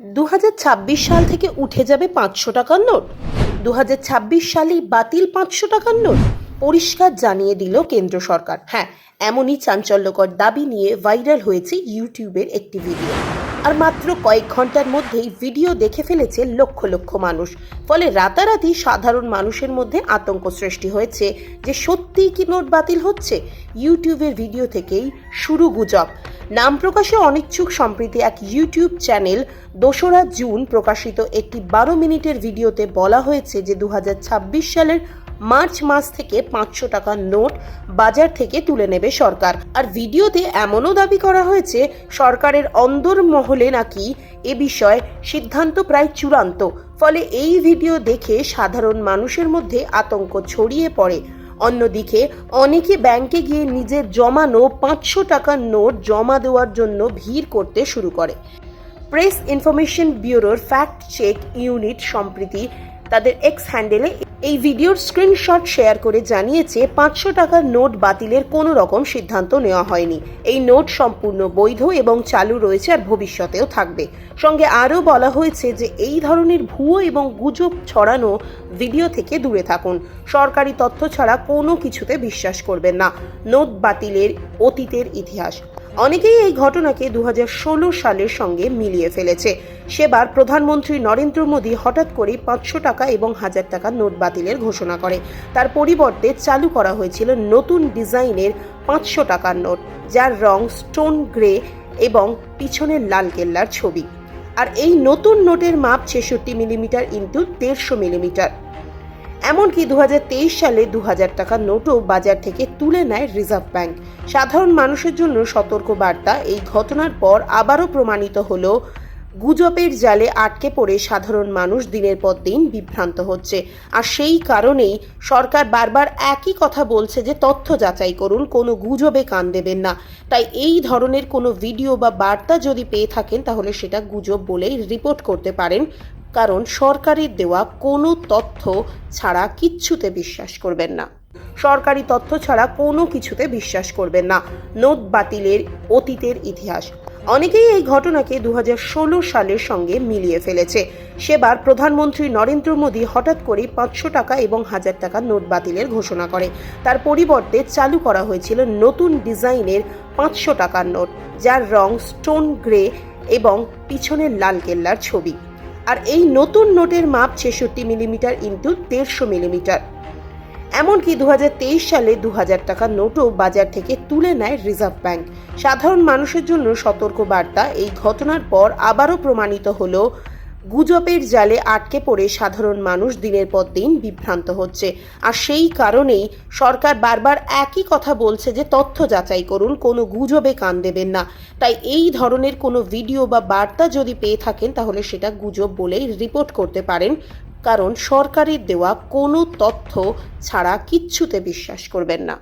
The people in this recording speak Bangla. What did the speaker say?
দু হাজার ছাব্বিশ সাল থেকে উঠে যাবে পাঁচশো টাকার নোট। দু সালেই বাতিল পাঁচশো টাকার নোট, পরিষ্কার জানিয়ে দিল কেন্দ্র সরকার। হ্যাঁ এমনই চাঞ্চল্যকর দাবি নিয়ে ভাইরাল হয়েছে ইউটিউবের একটি ভিডিও। আর মাত্র কয়েক ঘণ্টার মধ্যেই ভিডিও দেখে ফেলেছে লক্ষ লক্ষ মানুষ। ফলে রাতারাতি সাধারণ মানুষের মধ্যে আতঙ্ক সৃষ্টি হয়েছে যে সত্যিই কি নোট বাতিল হচ্ছে? ইউটিউবের ভিডিও থেকেই শুরু গুজব। নাম প্রকাশে অনিচ্ছুক সম্প্রতি এক ইউটিউব চ্যানেল দোসরা জুন প্রকাশিত একটি বারো মিনিটের ভিডিওতে বলা হয়েছে যে দু হাজার ছাব্বিশ সালের মার্চ মাস থেকে পাঁচশো টাকার নোট বাজার থেকে তুলে নেবে সরকার। আর ভিডিওতে এমনও দাবি করা হয়েছে, সরকারের অন্দর মহলে নাকি এ বিষয়ে সিদ্ধান্ত প্রায় চূড়ান্ত। ফলে এই ভিডিও দেখে সাধারণ মানুষের মধ্যে আতঙ্ক ছড়িয়ে পড়ে। অন্যদিকে, অনেকে ব্যাংকে গিয়ে নিজের জমানো পাঁচশো টাকার নোট জমা দেওয়ার জন্য ভিড় করতে শুরু করে। প্রেস ইনফরমেশন ব্যুরোর ফ্যাক্ট চেক ইউনিট সম্প্রীতি তাদের এক্স হ্যান্ডেলে এই ভিডিওর স্ক্রিনশট শেয়ার করে জানিয়েছে, পাঁচশো টাকার নোট বাতিলের কোনো রকম সিদ্ধান্ত নেওয়া হয়নি। এই নোট সম্পূর্ণ বৈধ এবং চালু রয়েছে আর ভবিষ্যতেও থাকবে। সঙ্গে আরও বলা হয়েছে যে, এই ধরনের ভুয়ো এবং গুজব ছড়ানো ভিডিও থেকে দূরে থাকুন। সরকারি তথ্য ছাড়া কোনো কিছুতে বিশ্বাস করবেন না। নোট বাতিলের অতীতের ইতিহাস। অনেকেই এই ঘটনাকে দু হাজার ষোলো সালের সঙ্গে মিলিয়ে ফেলেছে। সেবার প্রধানমন্ত্রী নরেন্দ্র মোদী হঠাৎ করে পাঁচশো টাকা এবং হাজার টাকা নোট বাতিলের ঘোষণা করে। তার পরিবর্তে চালু করা হয়েছিল নতুন ডিজাইনের পাঁচশো টাকার নোট, যার রং স্টোন গ্রে এবং পিছনের লাল কেল্লার ছবি। আর এই নতুন নোটের মাপ ছেষট্টি মিলিমিটার ইন্টু দেড়শো মিলিমিটার। এমনকি দু হাজার তেইশ সালে দু টাকার নোটও বাজার থেকে তুলে নেয় রিজার্ভ ব্যাংক। সাধারণ মানুষের জন্য সতর্ক বার্তা এই ঘটনার পর আবারও প্রমাণিত হলো গুজবের জালে আটকে পড়ে সাধারণ মানুষ দিনের পর দিন বিভ্রান্ত হচ্ছে। আর সেই কারণেই সরকার বারবার একই কথা বলছে যে, তথ্য যাচাই করুন, কোনো গুজবে কান দেবেন না। তাই এই ধরনের কোনো ভিডিও বা বার্তা যদি পেয়ে থাকেন, তাহলে সেটা গুজব বলেই রিপোর্ট করতে পারেন। কারণ সরকারের দেওয়া কোনো তথ্য ছাড়া কিচ্ছুতে বিশ্বাস করবেন না। সরকারি তথ্য ছাড়া কোনো কিছুতে বিশ্বাস করবেন না। নোট বাতিলের অতীতের ইতিহাস। অনেকেই এই ঘটনাকে দু হাজার ষোলো সালের সঙ্গে মিলিয়ে ফেলেছে। সেবার প্রধানমন্ত্রী নরেন্দ্র মোদী হঠাৎ করে পাঁচশো টাকা এবং হাজার টাকা নোট বাতিলের ঘোষণা করে। তার পরিবর্তে চালু করা হয়েছিল নতুন ডিজাইনের পাঁচশো টাকার নোট, যার রং স্টোন গ্রে এবং পিছনের লাল কেল্লার ছবি। আর এই নতুন নোটের মাপ ছেষট্টি মিলিমিটার ইন্টু দেড়শো মিলিমিটার। এমনকি দু হাজার তেইশ সালে দু টাকার নোটও বাজার থেকে তুলে নেয় রিজার্ভ ব্যাংক। সাধারণ মানুষের জন্য সতর্ক বার্তা, এই ঘটনার পর আবারও প্রমাণিত হলো, গুজবের জালে আটকে পড়ে সাধারণ মানুষ দিনের পর দিন বিভ্রান্ত হচ্ছে। আর সেই কারণেই সরকার বারবার একই কথা বলছে যে, তথ্য যাচাই করুন, কোনো গুজবে কান দেবেন না। তাই এই ধরনের কোনো ভিডিও বা বার্তা যদি পেয়ে থাকেন, তাহলে সেটা গুজব বলেই রিপোর্ট করতে পারেন কারণ সরকারের দেওয়া কোনো তথ্য ছাড়া কিচ্ছুতে বিশ্বাস করবেন না।